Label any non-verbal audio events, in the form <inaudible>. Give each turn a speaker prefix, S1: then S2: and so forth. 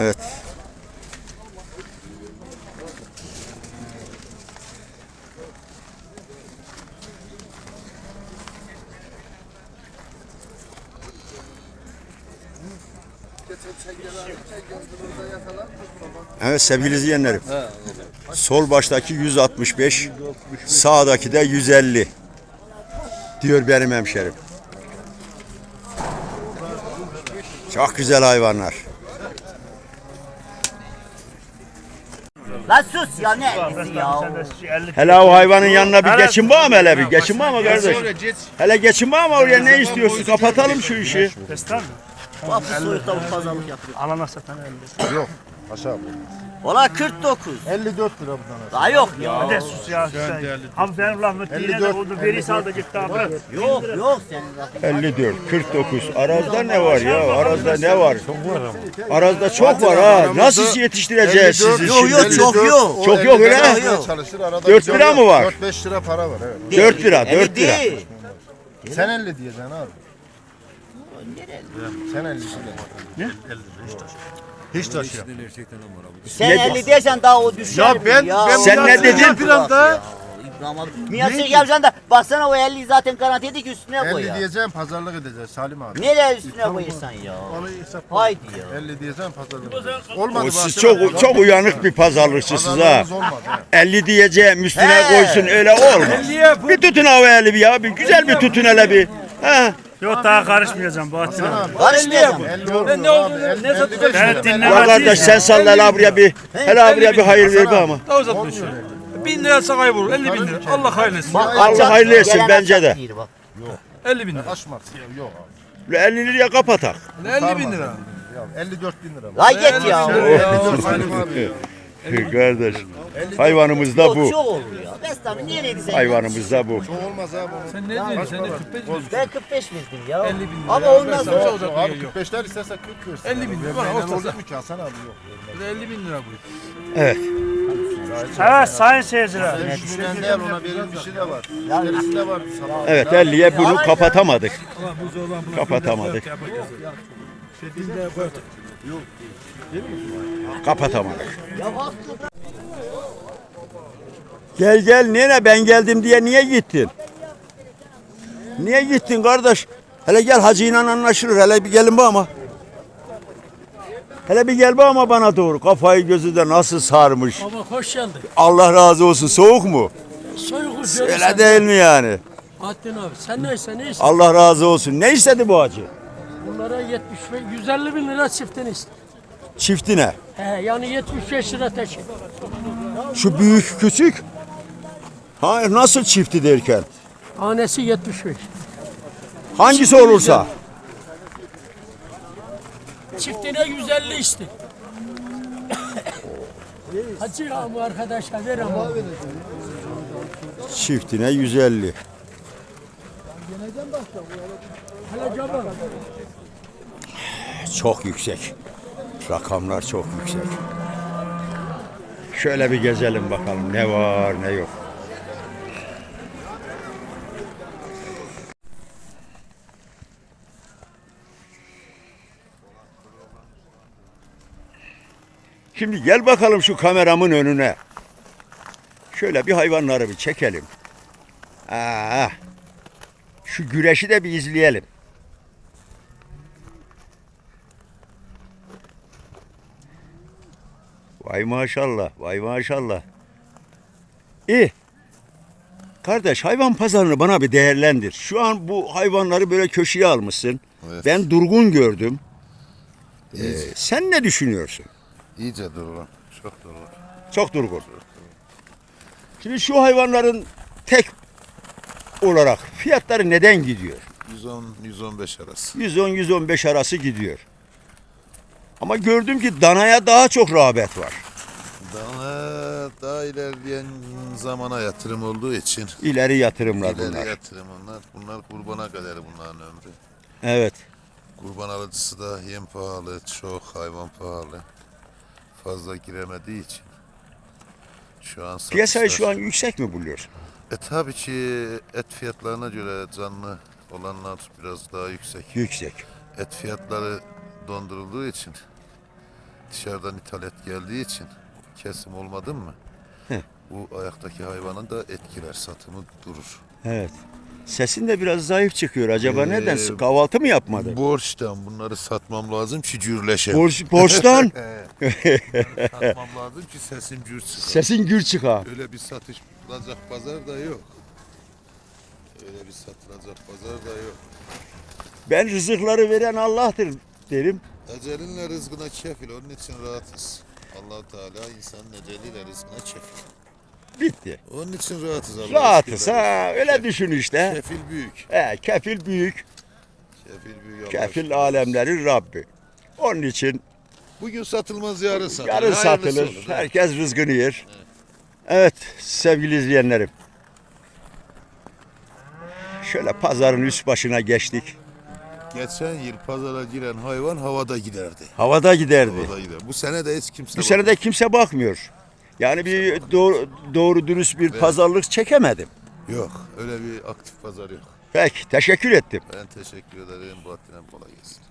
S1: Evet. Evet sevgili izleyenlerim. Sol baştaki 165, sağdaki de 150 diyor benim hemşerim. Çok güzel hayvanlar.
S2: Lan sus ya ne elbisi ya.
S1: Hele o hayvanın yanına bir geçin var mı hele bir? Geçin var mı kardeş? Hele geçin var mı oraya ne istiyorsun? Kapatalım şu işi.
S3: Destan mı?
S2: Bak bu soyut tavuk pazarlık yapıyor.
S3: Alana satan elde.
S4: Yok. Aşağı.
S2: Valla 49.
S4: 54 lira bundan aşağı.
S2: Daha yok ya.
S3: Hadi sus ya. sen. Abi benim lafımı dinle de
S4: 54,
S3: oldu. Biri sağda gitti abi.
S2: Yok yok senin lafın.
S1: 54, 49. Arazda ne var ya? Arazda ne var? Arazda çok var ha. Nasıl yetiştireceğiz sizi
S2: Yok, yok,
S1: şimdi?
S2: çok yok.
S1: Çok yok öyle.
S4: Yok. Çalışır arada.
S1: Dört
S4: bir
S1: lira mı var?
S4: 4-5 lira para var evet.
S1: 4 lira, 4
S2: Eli
S1: lira.
S2: değil.
S4: Sen 50 diyeceksin abi. Sen 50 diyeceksin.
S3: Ne?
S4: Hiç taşıyor.
S2: Sen
S1: Ne-
S2: 50 diyesen daha o düşer
S4: Ya
S2: mi
S4: ben-
S2: ya?
S4: ben
S1: Sen ne dedin?
S4: Biraz da
S2: İbrahim abi. Miyası yapacaksın da baksana o 50'yi zaten garanti edik üstüne koy
S4: 50
S2: ya.
S4: diyeceğim pazarlık edeceğiz Salim abi.
S2: Nereye üstüne koyursan ya?
S4: Hesap
S2: Haydi ya.
S4: 50 diyeceğim pazarlık edeceğiz. Olmadı
S1: O siz çok çok uyanık bir pazarlıkçısınız ha.
S4: Pazarlığımız olmadı. he.
S1: 50 diyeceğim üstüne
S2: He.
S1: koysun öyle olmaz. Bir tutun o eli bir ya. Bir güzel bir tutun hele bir. Ha.
S3: Yok daha karışmayacağım Bahattin abi.
S2: Karışmayacağım.
S4: 50 olmuyor abi. 50 55
S3: Ben
S4: lira.
S3: dinle-
S1: Ya kardeş sen salla hele buraya bir. Hele buraya bir hayır ver be ama.
S5: Daha uzatmış. Bin lira sakay vurur. 50 bin lira. Allah hayırlı etsin.
S1: Allah hayırlı etsin bence de.
S2: değil bak.
S5: 50 bin lira.
S4: Aşmaz. Yok abi.
S1: 50 liraya kapatak.
S5: 50 bin lira.
S4: Ya 54 bin lira.
S2: La git ya.
S4: 54 Salim abi.
S1: Kardeş. Hayvanımız da
S2: Yok
S1: bu.
S2: çok olur ya. Bestami niye neydi sen?
S1: Hayvanımız da bu.
S4: Çok olmaz abi.
S5: Sen ne diyorsun? Sen de 45 bin
S2: Ben 45 verdim ya.
S5: 50 bin lira.
S2: Ama ondan sonra
S4: Yok, abi
S5: yok.
S4: 45'ler isterse 40 versin.
S5: 50 bin lira. Bana ortası.
S4: Hasan abi yok.
S5: Bir de 50 bin lira bu.
S1: Evet.
S3: Evet sayın seyirciler.
S4: Sen düşünen değil ona verilmiş bir şey de var. Gerisi de var.
S1: Evet 50'ye bunu kapatamadık. Kapatamadık. Kapatamadık. Gel gel nene ben geldim diye niye gittin? Niye gittin kardeş? Hele gel hacıyla anlaşılır. Hele bir gelin ama. Hele bir gel ama bana doğru. Kafayı gözü de nasıl sarmış.
S6: Baba hoş geldin.
S1: Allah razı olsun. Soğuk mu?
S6: Soyuk uçuyor.
S1: Öyle değil mi yani?
S6: Bahattin abi sen neyse neyse.
S1: Allah razı olsun. Ne istedi bu hacı?
S6: Bunlara 70 ve 150 bin lira çiftini iste.
S1: Çiftine.
S6: He yani 75 lira.
S1: Şu büyük küçük. Ha, nasıl çifti derken?
S6: Tanesi 75.
S1: Hangisi olursa.
S6: Çiftine 150 iste. <coughs> Hacı bu arkadaşa ver ama.
S1: Çiftine 150.
S6: Hele caba.
S1: Çok yüksek. Rakamlar çok yüksek. Şöyle bir gezelim bakalım ne var ne yok. Şimdi gel bakalım şu kameramın önüne. Şöyle bir hayvanları bir çekelim. Aa, şu güreşi de bir izleyelim. Vay maşallah, vay maşallah. İyi. Kardeş hayvan pazarını bana bir değerlendir. Şu an bu hayvanları böyle köşeye almışsın. Ben durgun gördüm. Ee, sen ne düşünüyorsun?
S4: İyice durgun. Çok durgun.
S1: Çok durgun. Şimdi şu hayvanların tek olarak fiyatları neden gidiyor?
S4: 110-115 arası.
S1: 110-115 arası gidiyor. Ama gördüm ki danaya daha çok rağbet var.
S7: Daha, daha ilerleyen zamana yatırım olduğu için
S1: İleri yatırımlar
S7: ileri
S1: bunlar.
S7: yatırım onlar. Bunlar kurbana kadar bunların ömrü.
S1: Evet.
S7: Kurban alıcısı da yem pahalı, çok hayvan pahalı. Fazla giremediği için. Şu an
S1: Piyasayı şu an yüksek mi buluyorsun?
S7: E tabii ki et fiyatlarına göre canlı olanlar biraz daha yüksek.
S1: Yüksek.
S7: Et fiyatları dondurulduğu için dışarıdan ithalat geldiği için kesim olmadın mı? Bu ayaktaki hayvanın da etkiler, satımı durur.
S1: Evet. Sesin de biraz zayıf çıkıyor. Acaba
S7: Ee,
S1: neden? Kahvaltı mı yapmadı?
S7: Borçtan bunları satmam lazım ki cürleşem.
S1: Borç, borçtan <laughs> <laughs>
S7: satmam lazım ki sesim cür çıkar.
S1: sesin gür çıkar.
S7: Öyle bir satılacak pazar da yok. Öyle bir satılacak pazar da yok.
S1: Ben rızıkları veren Allah'tır derim.
S7: Ecelinle rızkına kefil, onun için rahatız. allah Teala insanın eceliyle rızkına kefil.
S1: Bitti.
S7: Onun için rahatız Allah
S1: Rahatız ha. Öyle düşün işte.
S7: Kefil büyük.
S1: He, kefil büyük.
S7: Kefil büyük. Allah
S1: Kefil
S7: şükür.
S1: alemlerin Rabbi. Onun için
S7: Bugün satılmaz yarın satılır.
S1: yarın
S7: Hayırlısı
S1: satılır.
S7: olur,
S1: Herkes rızkını yer. Evet sevgili izleyenlerim. Şöyle pazarın üst başına geçtik.
S7: Geçen yıl pazara giren hayvan havada giderdi.
S1: Havada giderdi.
S7: Havada gider. Bu sene de hiç kimse
S1: Bu sene de kimse bakmıyor. Yani bir doğru, doğru dürüst bir pazarlık çekemedim.
S7: Yok. Öyle bir aktif pazar yok.
S1: Peki teşekkür ettim.
S7: Ben teşekkür ederim. Bahattin kolay gelsin.